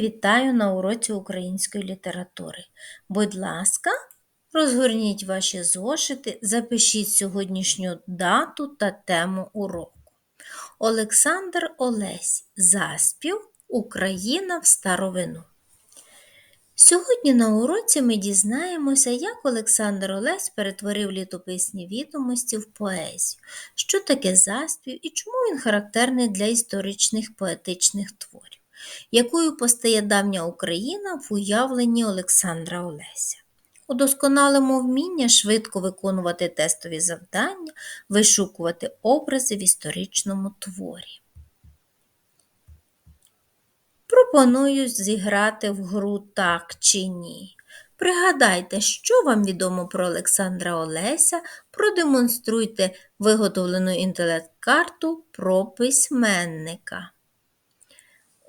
Вітаю на уроці української літератури. Будь ласка, розгорніть ваші зошити, запишіть сьогоднішню дату та тему уроку. Олександр Олесь. Заспів Україна в старовину. Сьогодні на уроці ми дізнаємося, як Олександр Олесь перетворив літописні відомості в поезію, що таке заспів і чому він характерний для історичних поетичних творів якою постає давня Україна в уявленні Олександра Олеся. Удосконалимо вміння швидко виконувати тестові завдання, вишукувати образи в історичному творі. Пропоную зіграти в гру так чи ні. Пригадайте, що вам відомо про Олександра Олеся, продемонструйте виготовлену інтелект-карту про письменника.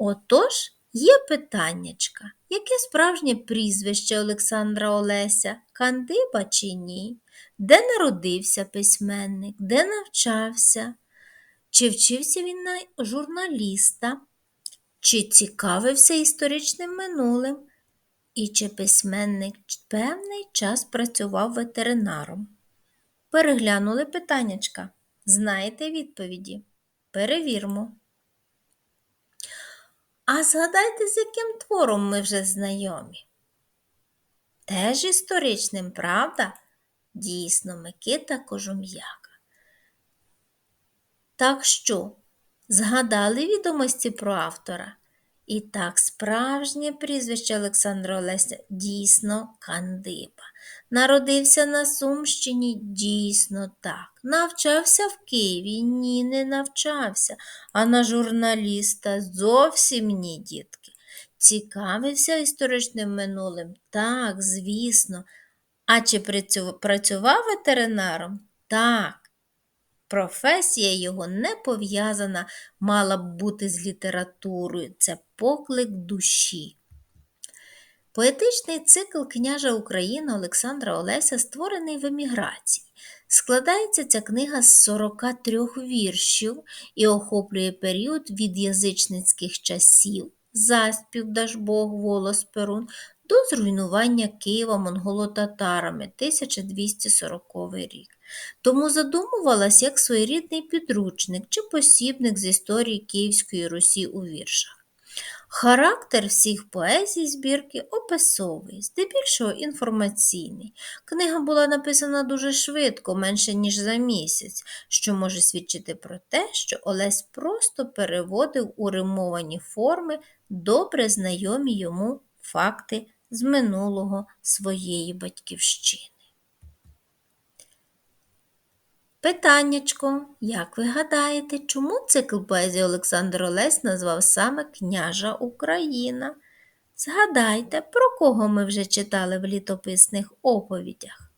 Отож, є питаннячка, яке справжнє прізвище Олександра Олеся, Кандиба чи ні? Де народився письменник, де навчався? Чи вчився він на журналіста? Чи цікавився історичним минулим? І чи письменник певний час працював ветеринаром? Переглянули питаннячка. Знаєте відповіді? Перевірмо. А згадайте, з яким твором ми вже знайомі? Теж історичним, правда? Дійсно, Микита Кожум'яка. Так що, згадали відомості про автора? І так, справжнє прізвище Олександра Олеся дійсно Кандиба. Народився на Сумщині дійсно так. Навчався в Києві? Ні, не навчався, а на журналіста зовсім ні, дітки. Цікавився історичним минулим? Так, звісно. А чи працював ветеринаром? Так. Професія його не пов'язана, мала б бути з літературою. Це поклик душі. Поетичний цикл княжа України Олександра Олеся створений в еміграції. Складається ця книга з 43 віршів і охоплює період від язичницьких часів, заспів Дажбог, волос Перун, до зруйнування Києва монголо-татарами 1240 рік. Тому задумувалась як своєрідний підручник чи посібник з історії Київської Русі у віршах. Характер всіх поезій збірки описовий, здебільшого інформаційний. Книга була написана дуже швидко, менше ніж за місяць, що може свідчити про те, що Олесь просто переводив у римовані форми добре знайомі йому факти з минулого своєї батьківщини. Питаннячко, як ви гадаєте, чому цикл поезії Олександр Олесь назвав саме Княжа Україна? Згадайте, про кого ми вже читали в літописних оповідях.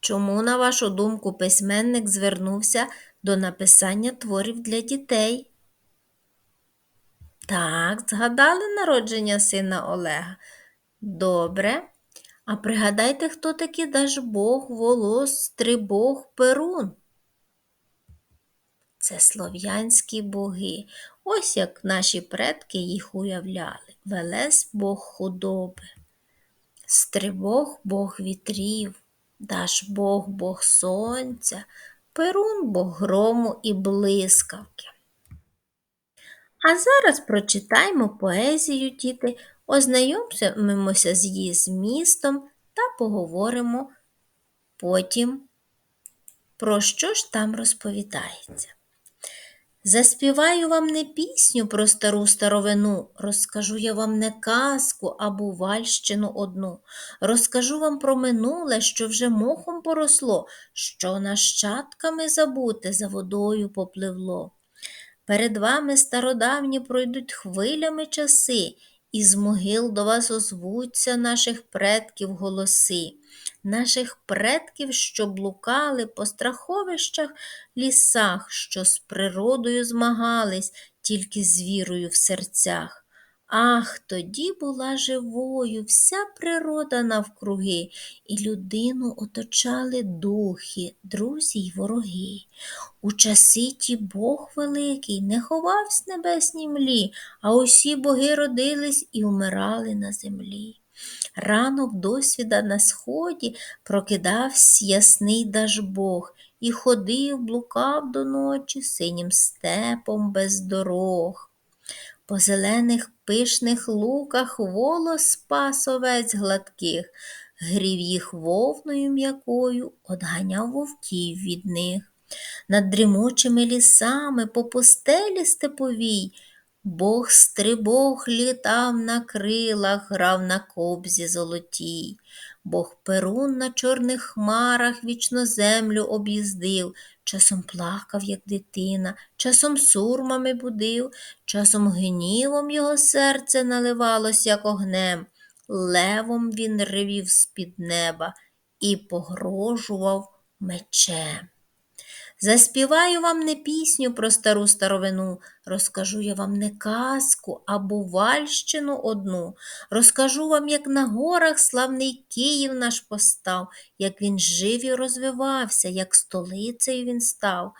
Чому, на вашу думку, письменник звернувся до написання творів для дітей? Так, згадали народження сина Олега? Добре. А пригадайте, хто такі Дажбог, Волос, Стрибог, Перун? Це слов'янські боги. Ось як наші предки їх уявляли. Велес Бог худоби, Стрибог Бог вітрів, Дажбог Бог сонця, Перун Бог грому і блискавки. А зараз прочитаймо поезію, діти, ознайомимося з її змістом та поговоримо потім, про що ж там розповідається. Заспіваю вам не пісню про стару старовину, розкажу я вам не казку або вальщину одну, розкажу вам про минуле, що вже мохом поросло, що нащадками забуте за водою попливло. Перед вами стародавні пройдуть хвилями часи, і з могил до вас озвуться наших предків голоси, наших предків, що блукали по страховищах лісах, що з природою змагались тільки з вірою в серцях. Ах, тоді була живою вся природа навкруги, і людину оточали духи, друзі й вороги. У часи ті Бог великий не ховавсь в небесній млі, а усі боги родились і умирали на землі. Ранок досвіда на сході прокидавсь ясний Дажбог і ходив, блукав до ночі синім степом без дорог. По зелених пишних луках волос спас овець гладких, грів їх вовною м'якою, одганяв вовків від них. Над дрімучими лісами по пустелі степовій Бог стрибог літав на крилах, грав на кобзі золотій. Бог перун на чорних хмарах вічно землю об'їздив, часом плакав, як дитина, часом сурмами будив, часом гнівом його серце наливалось, як огнем. Левом він ревів з-під неба і погрожував мечем. Заспіваю вам не пісню про стару старовину, розкажу я вам не казку, а бувальщину одну. Розкажу вам, як на горах славний Київ наш постав, як він жив і розвивався, як столицею він став.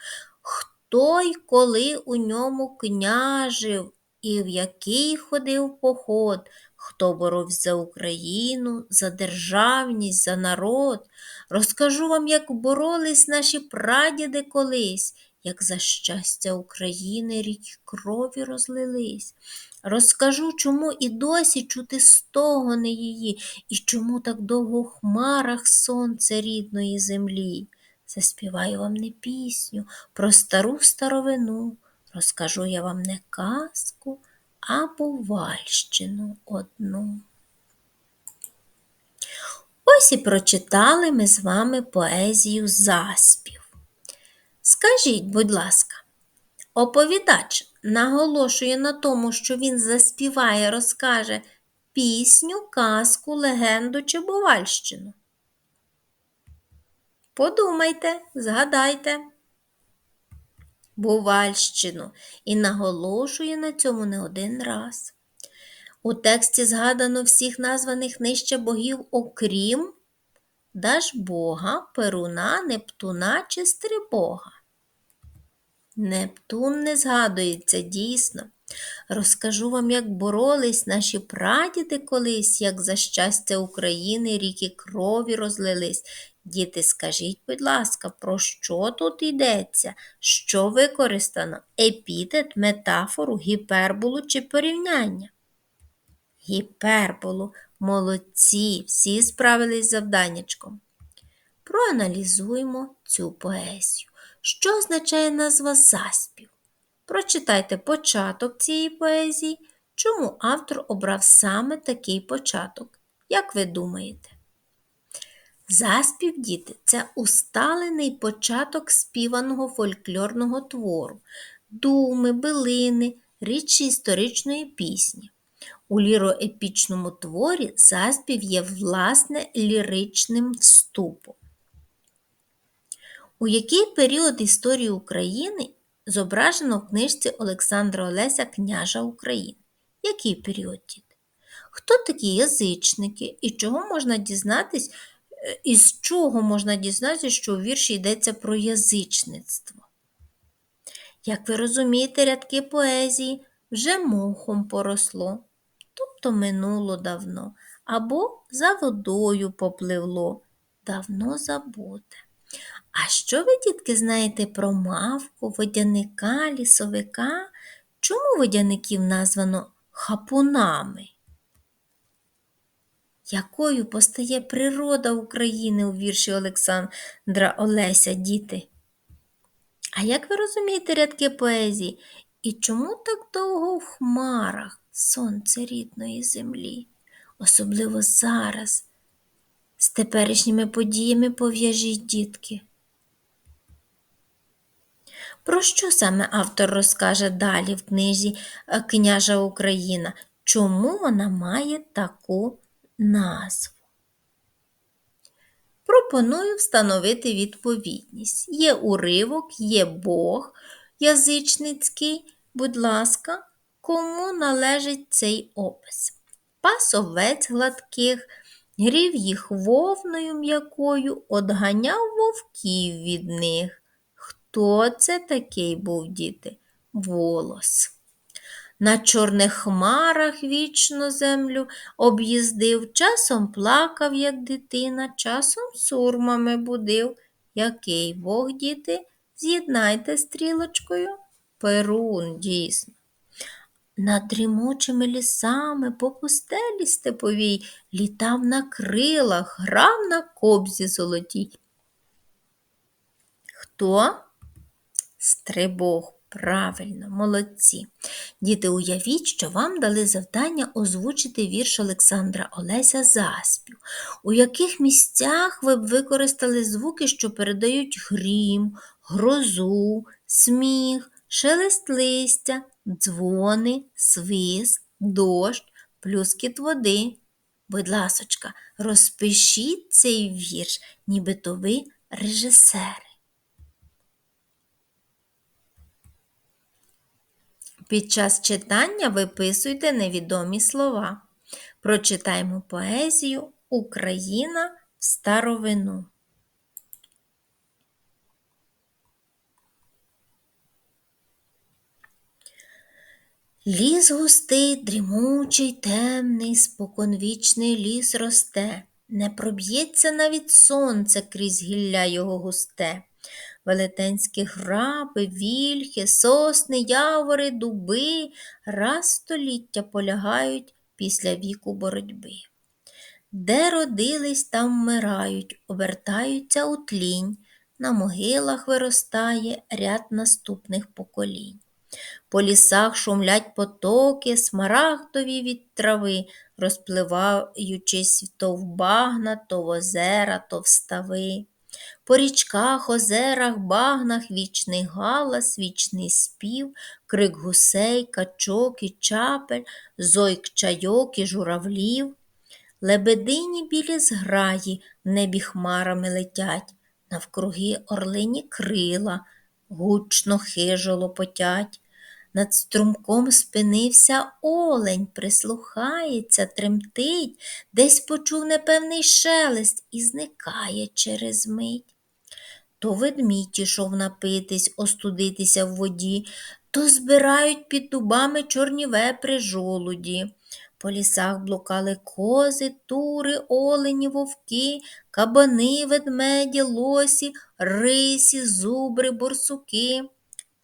Хто й коли у ньому княжив, і в який ходив поход, хто боровся за Україну, за державність, за народ. Розкажу вам, як боролись наші прадіди колись, як за щастя України ріки крові розлились. Розкажу, чому і досі чути стогони її, і чому так довго в хмарах сонце рідної землі. Заспіваю вам не пісню про стару старовину, розкажу я вам не казку, а бувальщину одну. Ось і прочитали ми з вами поезію заспів. Скажіть, будь ласка, оповідач наголошує на тому, що він заспіває, розкаже пісню, казку, легенду чи бувальщину. Подумайте, згадайте. Бувальщину і наголошує на цьому не один раз. У тексті згадано всіх названих нижче богів, окрім Дажбога, Перуна, Нептуна чи Стрибога. Нептун не згадується дійсно. Розкажу вам, як боролись наші прадіди колись, як за щастя України ріки крові розлились. Діти, скажіть, будь ласка, про що тут йдеться? Що використано? Епітет, метафору, гіперболу чи порівняння? Гіперболу, молодці, всі справились з завданнячком. Проаналізуємо цю поезію. Що означає назва заспів? Прочитайте початок цієї поезії. Чому автор обрав саме такий початок? Як ви думаєте? Заспів, діти, це усталений початок співаного фольклорного твору, думи, билини, річі історичної пісні. У ліроепічному творі заспів є власне ліричним вступом. У який період історії України зображено в книжці Олександра Олеся Княжа України? Який період діти? Хто такі язичники і чого можна дізнатись, е, із чого можна дізнатися, що у вірші йдеться про язичництво? Як ви розумієте, рядки поезії вже мохом поросло, тобто минуло давно, або за водою попливло, давно забуте. А що ви, дітки, знаєте про мавку, водяника, лісовика? Чому водяників названо хапунами? Якою постає природа України у вірші Олександра Олеся, діти? А як ви розумієте рядки поезії? І чому так довго в хмарах сонце рідної землі? Особливо зараз, з теперішніми подіями пов'яжіть дітки. Про що саме автор розкаже далі в книзі е, Княжа Україна? Чому вона має таку назву? Пропоную встановити відповідність. Є уривок, є Бог язичницький, будь ласка, кому належить цей опис. Пас овець гладких, грів їх вовною м'якою, одганяв вовків від них. Хто це такий був, діти? Волос. На чорних хмарах вічно землю об'їздив, часом плакав, як дитина, часом сурмами будив. Який Бог, діти, з'єднайте стрілочкою. Перун, дійсно. Над дрімучими лісами по пустелі степовій літав на крилах, грав на кобзі золотій. Хто? Стрибог. Правильно, молодці. Діти, уявіть, що вам дали завдання озвучити вірш Олександра Олеся Заспів. У яких місцях ви б використали звуки, що передають грім, грозу, сміх, шелест листя, дзвони, свист, дощ, плюскіт води. Будь ласочка, розпишіть цей вірш, нібито ви режисери. Під час читання виписуйте невідомі слова. Прочитаємо поезію Україна в старовину. Ліс густий, дрімучий, темний, споконвічний ліс росте, не проб'ється навіть сонце крізь гілля його густе. Велетенські граби, вільхи, сосни, явори, дуби раз століття полягають після віку боротьби. Де родились, там вмирають, обертаються у тлінь, на могилах виростає ряд наступних поколінь. По лісах шумлять потоки, смарагдові від трави, розпливаючись то в багна, то в озера, то в стави. По річках, озерах, багнах вічний галас, вічний спів, крик гусей, качок і чапель, зойк чайок і журавлів. Лебедині білі зграї в небі хмарами летять, навкруги орлині крила, гучно хижо лопотять. Над струмком спинився олень, прислухається, тремтить, десь почув непевний шелест і зникає через мить. То ведмідь ішов напитись, остудитися в воді, то збирають під дубами чорні вепри жолуді. По лісах блукали кози, тури, олені, вовки, кабани, ведмеді, лосі, рисі, зубри, борсуки.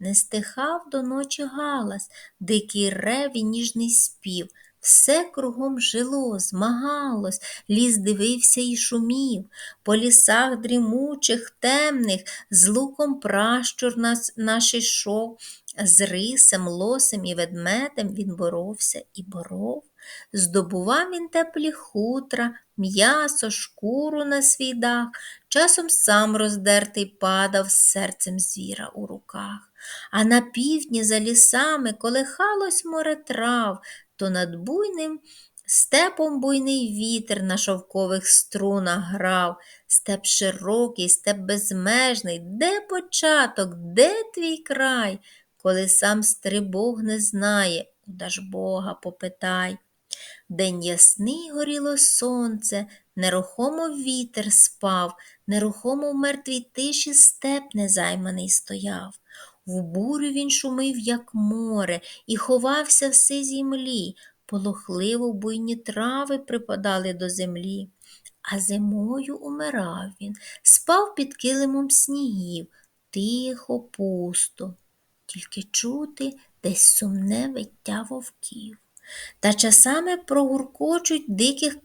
Не стихав до ночі галас, дикий рев і ніжний спів. Все кругом жило, змагалось, ліс дивився і шумів. По лісах дрімучих, темних, з луком пращур нас, наш ішов, з рисем, лосем і ведмедем він боровся і боров. Здобував він теплі хутра, м'ясо, шкуру на свій дах, часом сам роздертий падав з серцем звіра у руках. А на півдні за лісами колихалось море трав, то над буйним степом буйний вітер на шовкових струнах грав, степ широкий, степ безмежний, де початок, де твій край? Коли сам стрибог не знає, у Дажбога попитай. День ясний горіло сонце, нерухомо вітер спав, нерухомо в мертвій тиші степ незайманий стояв. В бурю він шумив, як море, і ховався в сизій млі, полохливо буйні трави припадали до землі. А зимою умирав він, спав під килимом снігів, тихо, пусто, тільки чути десь сумне виття вовків. Та часами прогуркочуть диких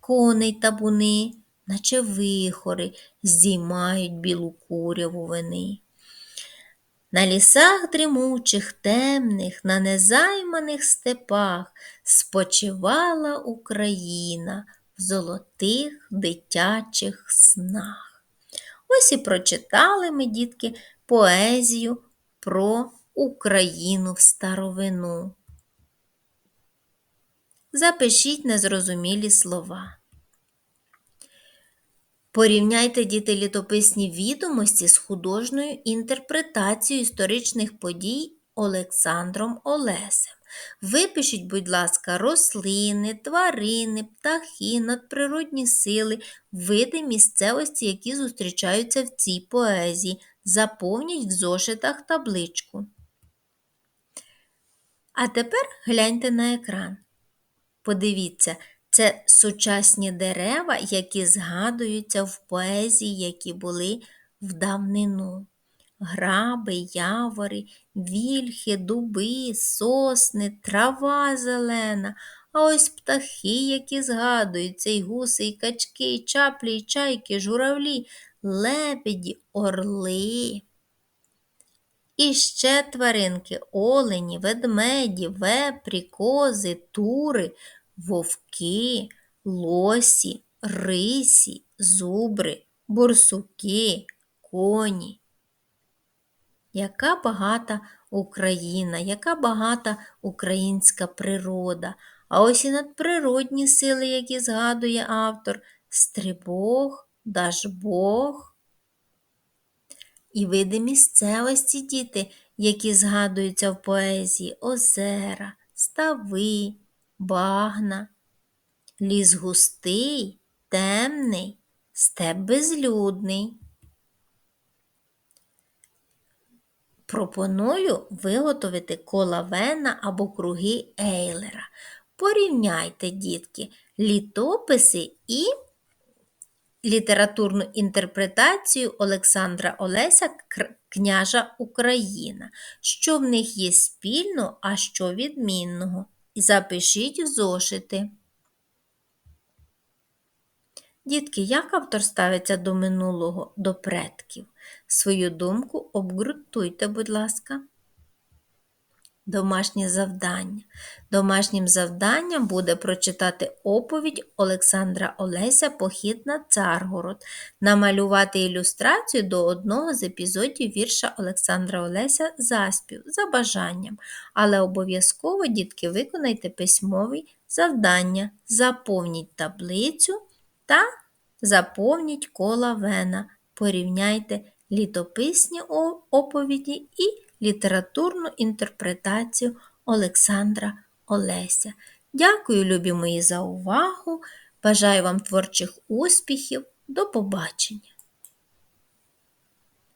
коней табуни, наче вихори, здіймають білу куряву вини. На лісах дрімучих, темних, на незайманих степах спочивала Україна в золотих дитячих снах. Ось і прочитали ми, дітки, поезію про Україну в старовину. Запишіть незрозумілі слова. Порівняйте діти літописні відомості з художньою інтерпретацією історичних подій Олександром Олесем. Випишіть, будь ласка, рослини, тварини, птахи, надприродні сили, види місцевості, які зустрічаються в цій поезії. Заповніть в зошитах табличку. А тепер гляньте на екран. Подивіться, це сучасні дерева, які згадуються в поезії, які були в давнину. Граби, явори, вільхи, дуби, сосни, трава зелена, а ось птахи, які згадуються, і гуси, і качки, і чаплі, і чайки, журавлі, лебеді, орли. І ще тваринки олені, ведмеді, вепрі, кози, тури, вовки, лосі, рисі, зубри, бурсуки, коні. Яка багата Україна, яка багата українська природа, а ось і надприродні сили, які згадує автор, стрибог, дажбог. І види місцевості діти, які згадуються в поезії озера, стави, багна, ліс густий, темний, степ безлюдний. Пропоную виготовити колавена або круги Ейлера. Порівняйте, дітки, літописи і літературну інтерпретацію Олександра Олеся Княжа Україна, що в них є спільно, а що відмінного. І запишіть в зошити. Дітки, як автор ставиться до минулого, до предків? Свою думку обґрунтуйте, будь ласка. Домашнє завдання. Домашнім завданням буде прочитати оповідь Олександра Олеся Похід на Царгород, намалювати ілюстрацію до одного з епізодів вірша Олександра Олеся Заспів за бажанням. Але обов'язково, дітки, виконайте письмові завдання, заповніть таблицю та заповніть кола вена. Порівняйте літописні оповіді і літературну інтерпретацію Олександра Олеся. Дякую, любі мої, за увагу. Бажаю вам творчих успіхів. До побачення!